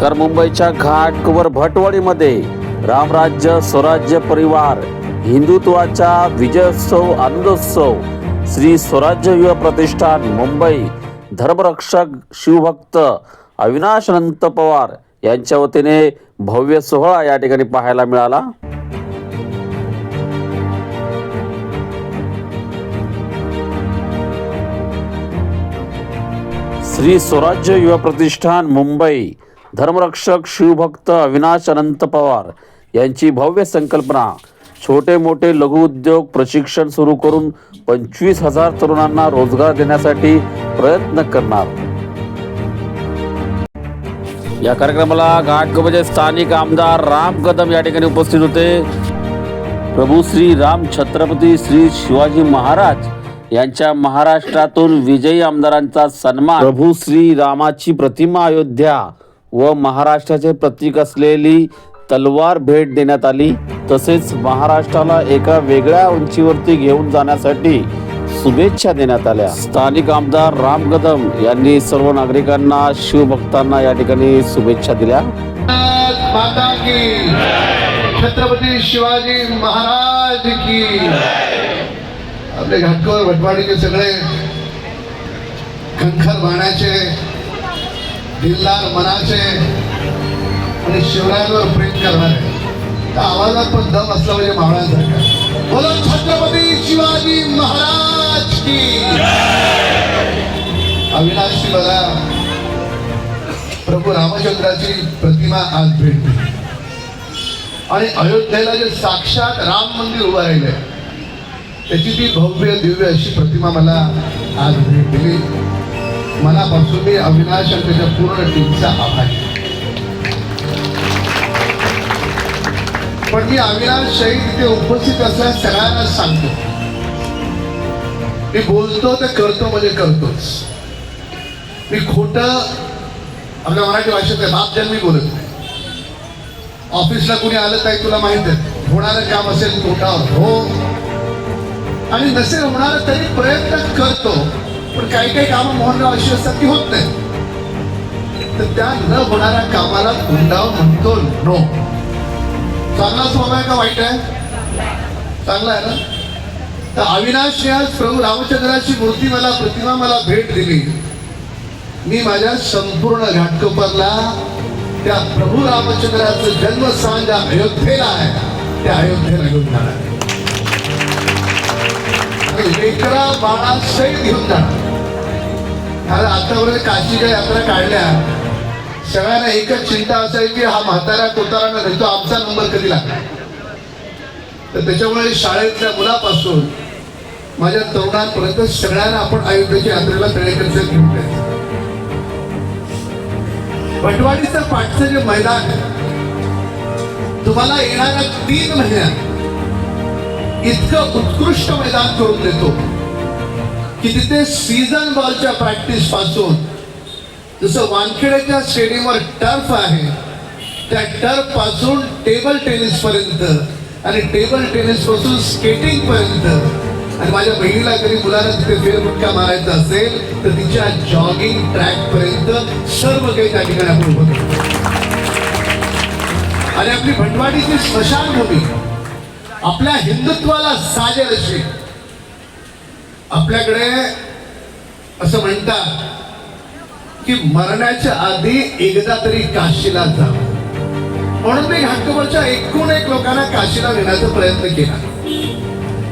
नमस्कार मुंबईच्या घाटवर भटवाडीमध्ये रामराज्य स्वराज्य परिवार हिंदुत्वाचा विजयोत्सव आनंदोत्सव श्री स्वराज्य युवा प्रतिष्ठान मुंबई. धर्मरक्षक शिवभक्त अविनाश अनंत पवार यांच्या वतीने भव्य सोहळा या ठिकाणी पाहायला मिळाला. श्री स्वराज्य युवा प्रतिष्ठान मुंबई. धर्मरक्षक शिवभक्त अविनाश अनंत पवार यांची भव्य संकल्पना. छोटे मोठे लघु उद्योग प्रशिक्षण सुरू करून पंचवीस हजार तरुणांना रोजगार देण्यासाठी प्रयत्न करणार. या कार्यक्रमाला घाटकोबाचे स्थानिक आमदार राम कदम या ठिकाणी उपस्थित होते. प्रभू श्री राम छत्रपती श्री शिवाजी महाराज यांच्या महाराष्ट्रातून विजयी आमदारांचा सन्मान. प्रभू श्री रामाची प्रतिमा अयोध्या. व महाराष्ट्राचे प्रतीक असलेली तलवार भेट देण्यात आली. तसेच महाराष्ट्राला एका वेगळ्या उंचीवरती घेऊन जाण्यासाठी शुभेच्छा देण्यात आल्या. स्थानिक आमदार राम कदम यांनी सर्व नागरिकांना शिवभक्तांना या ठिकाणी शुभेच्छा दिल्या. छत्रपती शिवाजी महाराज की आपले घाटकोर भटवाडीचे सगळे खंखर बाणाचे दिलदार मनाचे आणि शिवरायांवर प्रेम करणारे. त्या आवाजात पण दम असला म्हणजे मावळ्यांसारखा बोला छत्रपती शिवाजी महाराज की. अविनाशी मला प्रभू रामचंद्राची प्रतिमा आज भेटली. आणि अयोध्येला जे साक्षात राम मंदिर उभं राहिलंय त्याची ती भव्य दिव्य अशी प्रतिमा मला आज भेट दिली मनापासून मी अविनाश आणि त्याच्या पूर्ण टीमचा आभारी आहे. पण मी अविनाश शहीद इथे उपस्थित असल्या सगळ्यांना सांगतो. मी बोलतो ते करतो म्हणजे करतोच. मी खोट आपल्या मराठी भाषेत आहे बाप जन्मी बोलत नाही. ऑफिसला कुणी आलं काय तुला माहीत आहे? होणारं काम असेल खोटा हो. आणि नसेल होणार तरी प्रयत्न करतो. पण काही काही कामं मोहनराव अशी असतात की होत नाही. तर त्या न होणाऱ्या कामाला गुंडाव म्हणतो नो. चांगला स्वभाव आहे का वाईट आहे? चांगला आहे ना? तर अविनाश आज प्रभू रामचंद्राची मूर्ती मला प्रतिमा मला भेट दिली. मी माझ्या संपूर्ण घाटकोपरला त्या प्रभू रामचंद्राचं जन्मस्थान ज्या अयोध्येला आहे त्या अयोध्येला घेऊन जाणार आणि लेकरा बाळा सहित घेऊन जाणार कारण आतापर्यंत काशीच्या यात्रा काढल्या. सगळ्यांना एकच चिंता असायची की हा म्हातारा कोतारा नाही तो आमचा नंबर कधी लागला तर त्याच्यामुळे शाळेतल्या मुलापासून माझ्या तरुणांपर्यंत सगळ्यांना आपण अयोध्येच्या यात्रेला तळेकरचे घेऊन जायचं भटवाडीचं पाठचं जे मैदान तुम्हाला येणाऱ्या तीन महिन्यात इतकं उत्कृष्ट मैदान करून देतो. की तिथे सीझन बॉलच्या प्रॅक्टिसपासून जसं वानखेड्याच्या स्टेडियमवर टर्फ आहे त्या टर्फपासून टेबल टेनिस पर्यंत आणि टेबल टेनिसपासून स्केटिंग पर्यंत. आणि माझ्या बहिणीला कधी मुलाला तिथे फेरफटका मारायचा असेल तर तिच्या जॉगिंग ट्रॅक पर्यंत सर्व काही त्या ठिकाणी आपण उभं आणि आपली भंडवाडीची स्मशानभूमी आपल्या हिंदुत्वाला साजेल अशी आपल्याकडे असं म्हणतात की मरण्याच्या आधी एकदा तरी काशीला जा. म्हणून मी घाटकोबरच्या एकूण एक लोकांना काशीला नेण्याचा प्रयत्न केला.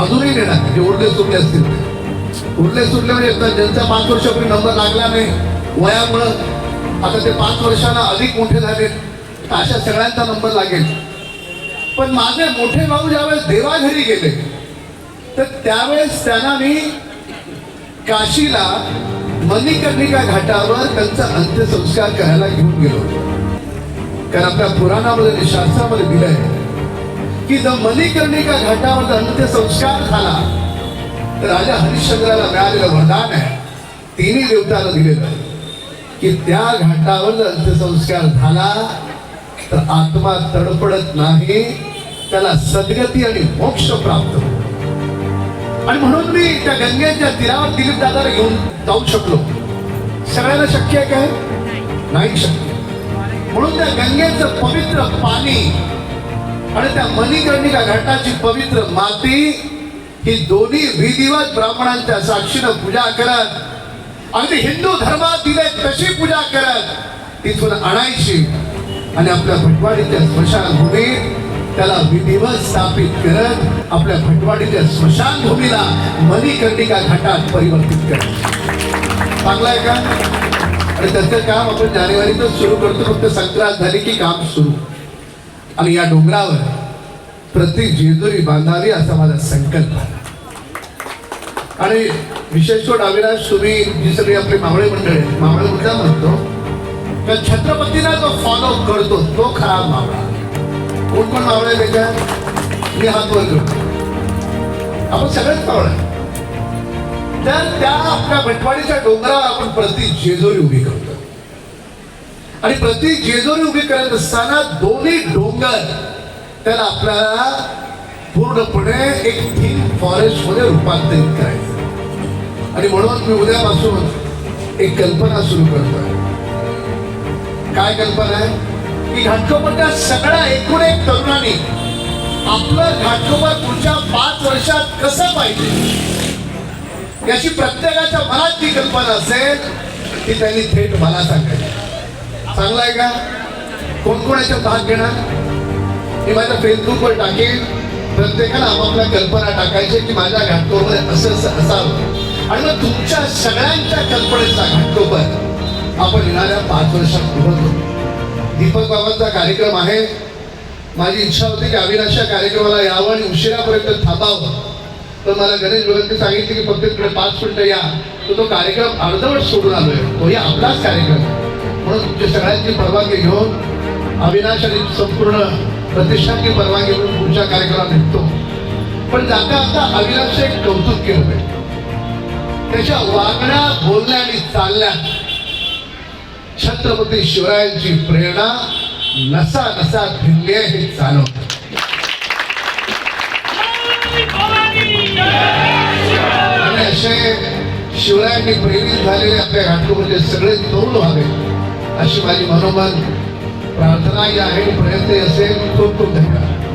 अजूनही नेणार म्हणजे उरले सुरले असतील. उरले सुरले म्हणजे ज्यांचा पाच वर्षापूर्वी नंबर लागला नाही वयामुळं आता ते पाच वर्षांना अधिक मोठे झाले. अशा सगळ्यांचा नंबर लागेल. पण माझे मोठे भाऊ ज्यावेळेस देवाघरी गेले तर त्यावेळेस त्यांना मी काशीला मणिकर्णिका घाटावर त्यांचा अंत्यसंस्कार करायला घेऊन गेलो. कारण आपल्या पुराणामध्ये शास्त्रामध्ये दिलंय की जर मणिकर्णिका घाटावर अंत्यसंस्कार झाला तर राजा हरिश्चंद्राला मिळालेलं वरदान आहे. तिन्ही देवताला दिलेलं की त्या घाटावर जर अंत्यसंस्कार झाला तर आत्मा तडपडत नाही त्याला सद्गती आणि मोक्ष प्राप्त होतो आणि म्हणून मी त्या गंगेच्या तीरावर दिलीप दादाला घेऊन जाऊ शकलो. सगळ्यांना शक्य आहे काय नाही शक्य. म्हणून त्या गंगेचं पवित्र पाणी आणि त्या मणिकर्णिका घाटाची पवित्र माती ही दोन्ही विधिवत ब्राह्मणांच्या साक्षीनं पूजा करत अगदी हिंदू धर्मात दिले तशी पूजा करत तिथून आणायची आणि आपल्या भटवाडीच्या स्मशानभूमीत त्याला विधिवत स्थापित करत आपल्या भटवाडीच्या स्मशानभूमीला मणिकर्णिका घाटात परिवर्तित करत. चांगला आहे का? आणि त्याचं काम आपण जानेवारीतच सुरू करतो फक्त संक्रांत झाली की काम सुरू. आणि या डोंगरावर प्रति जेजुरी बांधावी असा माझा संकल्प आहे. आणि विशेष करून अविनाश तुम्ही जी सगळी आपली मावळे मंडळ आहे मावळे मुद्दा म्हणतो तर छत्रपतीला जो फॉलो करतो तो खरा मावळा. कोण त्याच्या मी हात वर करतो आपण सगळेच मावळे तर त्या आपल्या भटवाडीच्या डोंगरावर आपण प्रति जेजोरी उभी करतो. आणि प्रति जेजोरी उभी करत असताना दोन्ही डोंगर त्याला आपल्याला पूर्णपणे एक थीम फॉरेस्टमध्ये रूपांतरित करायचं. आणि म्हणून मी उद्यापासून एक कल्पना सुरू करतोय. काय कल्पना आहे? की घाटकोपरच्या सगळ्या एकूण एक तरुणांनी आपलं घाटकोपर पुढच्या पाच वर्षात कसं पाहिजे? याची प्रत्येकाच्या मनात जी कल्पना असेल ती त्यांनी थेट मला सांगायची. चांगलं आहे का? कोण कोण याच्यात भाग घेणार? मी माझ्या फेसबुकवर टाकेन. प्रत्येकाला आपापल्या कल्पना टाकायचे की माझ्या घाटकोपर असं असं असावं. आणि मग तुमच्या सगळ्यांच्या कल्पनेचा घाटकोपर आपण येणाऱ्या पाच वर्षात उभं करू. दीपक बाबांचा कार्यक्रम आहे. माझी इच्छा होती की अविनाशा कार्यक्रमाला यावं आणि उशिरापर्यंत थांबावं. पण मला गणेश भगतने सांगितले की फक्त तिकडे पाच मिनटं या. तर तो कार्यक्रम अर्धवट सोडून आलोय. तोही आपलाच कार्यक्रम म्हणून तुमच्या सगळ्यांची परवानगी घेऊन अविनाश आणि संपूर्ण प्रतिष्ठानची परवानगी घेऊन पुढच्या कार्यक्रमात निघतो पण जाता आता अविनाशचं एक कौतुक केलं त्याच्या वागण्या बोलण्या आणि चालण्यात छत्रपती शिवरायांची प्रेरणा नसा नसा आहे हे जाणवतं आणि असे शिवरायांनी प्रेरित झालेले आपल्या घाटकोपरचे सगळे तरुण व्हावे अशी माझी मनोमन प्रार्थना ही आहे प्रयत्न असेल खूप खूप धन्यवाद.